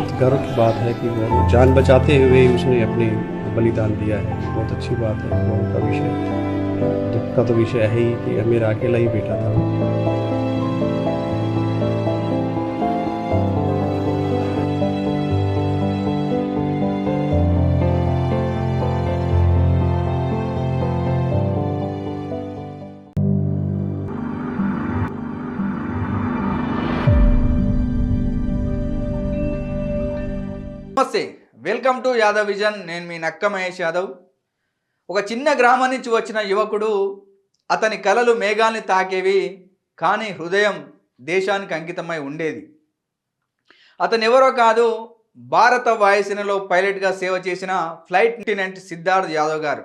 गर्व की बात है कि वो जान बचाते हुए उसने अपने बलिदान दिया है। बहुत अच्छी बात है गौरव का विषय दुख का तो विषय है ही कि मेरा अकेला ही बेटा था। నమస్తే. వెల్కమ్ టు యాదవ్ విజన్ నేను మీ నక్క మహేష్ యాదవ్. ఒక చిన్న గ్రామం నుంచి వచ్చిన యువకుడు అతని కలలు మేఘాల్ని తాకేవి కానీ హృదయం దేశానికి అంకితమై ఉండేది. అతను ఎవరో కాదు భారత వాయుసేనలో పైలట్గా సేవ చేసిన ఫ్లైట్ లెఫ్టినెంట్ సిద్ధార్థ్ యాదవ్ గారు.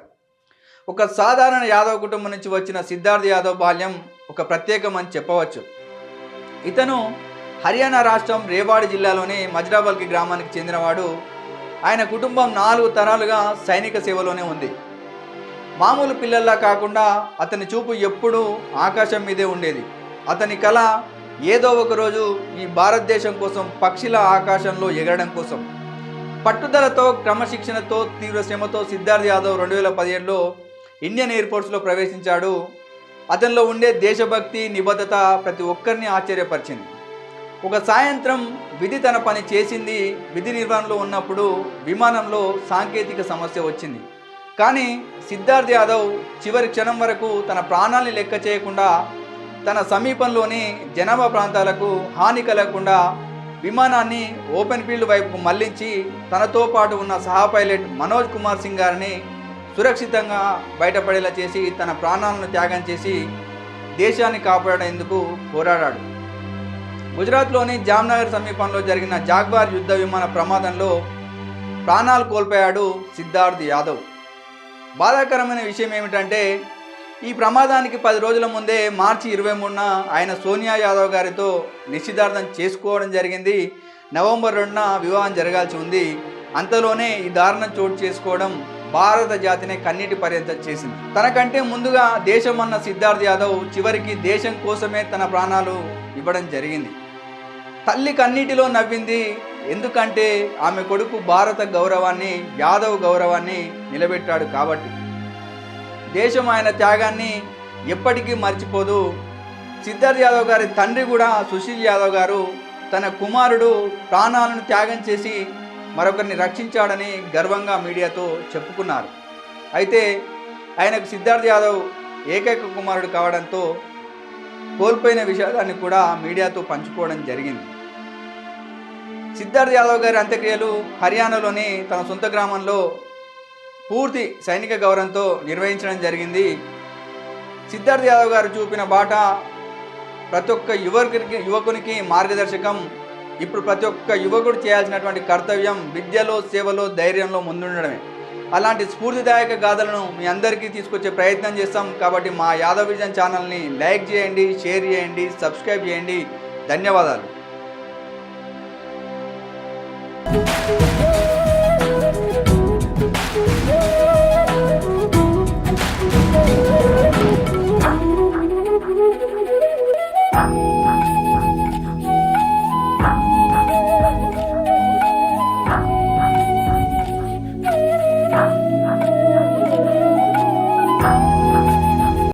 ఒక సాధారణ యాదవ్ కుటుంబం నుంచి వచ్చిన సిద్ధార్థ్ యాదవ్ బాల్యం ఒక ప్రత్యేకం అని చెప్పవచ్చు. ఇతను హర్యానా రాష్ట్రం రేవాడి జిల్లాలోని మజ్రాబల్కి గ్రామానికి చెందినవాడు. ఆయన కుటుంబం నాలుగు తరాలుగా సైనిక సేవలోనే ఉంది. మామూలు పిల్లల్లా కాకుండా అతని చూపు ఎప్పుడూ ఆకాశం మీదే ఉండేది. అతని కళ ఏదో ఒక రోజు ఈ భారతదేశం కోసం పక్షిల ఆకాశంలో ఎగరడం కోసం. పట్టుదలతో క్రమశిక్షణతో తీవ్ర శ్రమతో సిద్ధార్థ్ యాదవ్ రెండు వేల పదిహేడులో ఇండియన్ ఎయిర్ ఫోర్స్లో ప్రవేశించాడు. అతనిలో ఉండే దేశభక్తి నిబద్ధత ప్రతి ఒక్కరిని ఆశ్చర్యపరిచింది. ఒక సాయంత్రం విధి తన పని చేసింది విధి నిర్వహణలో ఉన్నప్పుడు విమానంలో సాంకేతిక సమస్య వచ్చింది. కానీ సిద్ధార్థ్ యాదవ్ చివరి క్షణం వరకు తన ప్రాణాల్ని లెక్క చేయకుండా తన సమీపంలోని జనాభా ప్రాంతాలకు హాని కలగకుండా విమానాన్ని ఓపెన్ ఫీల్డ్ వైపుకు మళ్ళించి తనతో పాటు ఉన్న సహా పైలట్ మనోజ్ కుమార్ సింగ్ గారిని సురక్షితంగా బయటపడేలా చేసి తన ప్రాణాలను త్యాగం చేసి దేశాన్ని కాపాడేందుకు పోరాడాడు. గుజరాత్లోని జామ్నగర్ సమీపంలో జరిగిన జాగ్వార్ యుద్ధ విమాన ప్రమాదంలో ప్రాణాలు కోల్పోయాడు సిద్ధార్థ్ యాదవ్. బాధాకరమైన విషయం ఏమిటంటే ఈ ప్రమాదానికి పది రోజుల ముందే మార్చి ఇరవై మూడున ఆయన సోనియా యాదవ్ గారితో నిశ్చితార్థం చేసుకోవడం జరిగింది. నవంబర్ రెండున వివాహం జరగాల్సి ఉంది. అంతలోనే ఈ దారుణం చోటు చేసుకోవడం భారత జాతిని కన్నీటి పర్యంతం చేసింది. తనకంటే ముందుగా దేశం అన్న సిద్ధార్థ్ యాదవ్ చివరికి దేశం కోసమే తన ప్రాణాలు ఇవ్వడం జరిగింది. తల్లి కన్నీటిలో నవ్వింది. ఎందుకంటే ఆమె కొడుకు భారత గౌరవాన్ని యాదవ్ గౌరవాన్ని నిలబెట్టాడు కాబట్టి. దేశం ఆయన త్యాగాన్ని ఎప్పటికీ మర్చిపోదు. సిద్ధార్థ్ యాదవ్ గారి తండ్రి కూడా సుశీల్ యాదవ్ గారు తన కుమారుడు ప్రాణాలను త్యాగం చేసి మరొకరిని రక్షించాడని గర్వంగా మీడియాతో చెప్పుకున్నారు. అయితే ఆయనకు సిద్ధార్థ్ యాదవ్ ఏకైక కుమారుడు కావడంతో కోల్పోయిన విషాదాన్ని కూడా మీడియాతో పంచుకోవడం జరిగింది. సిద్ధార్థ్ యాదవ్ గారి అంత్యక్రియలు హర్యానాలోని తన సొంత గ్రామంలో పూర్తి సైనిక గౌరవంతో నిర్వహించడం జరిగింది. సిద్ధార్థ్ యాదవ్ గారు చూపిన బాట ప్రతి ఒక్క యువకునికి యువకునికి మార్గదర్శకం. ఇప్పుడు ప్రతి ఒక్క యువకుడు చేయాల్సినటువంటి కర్తవ్యం విద్యలో సేవలో ధైర్యంలో ముందుండడమే. అలాంటి స్ఫూర్తిదాయక గాథలను మీ అందరికీ తీసుకొచ్చే ప్రయత్నం చేస్తాం. కాబట్టి మా యాదవ్ విజన్ ఛానల్ని లైక్ చేయండి షేర్ చేయండి సబ్స్క్రైబ్ చేయండి. ధన్యవాదాలు.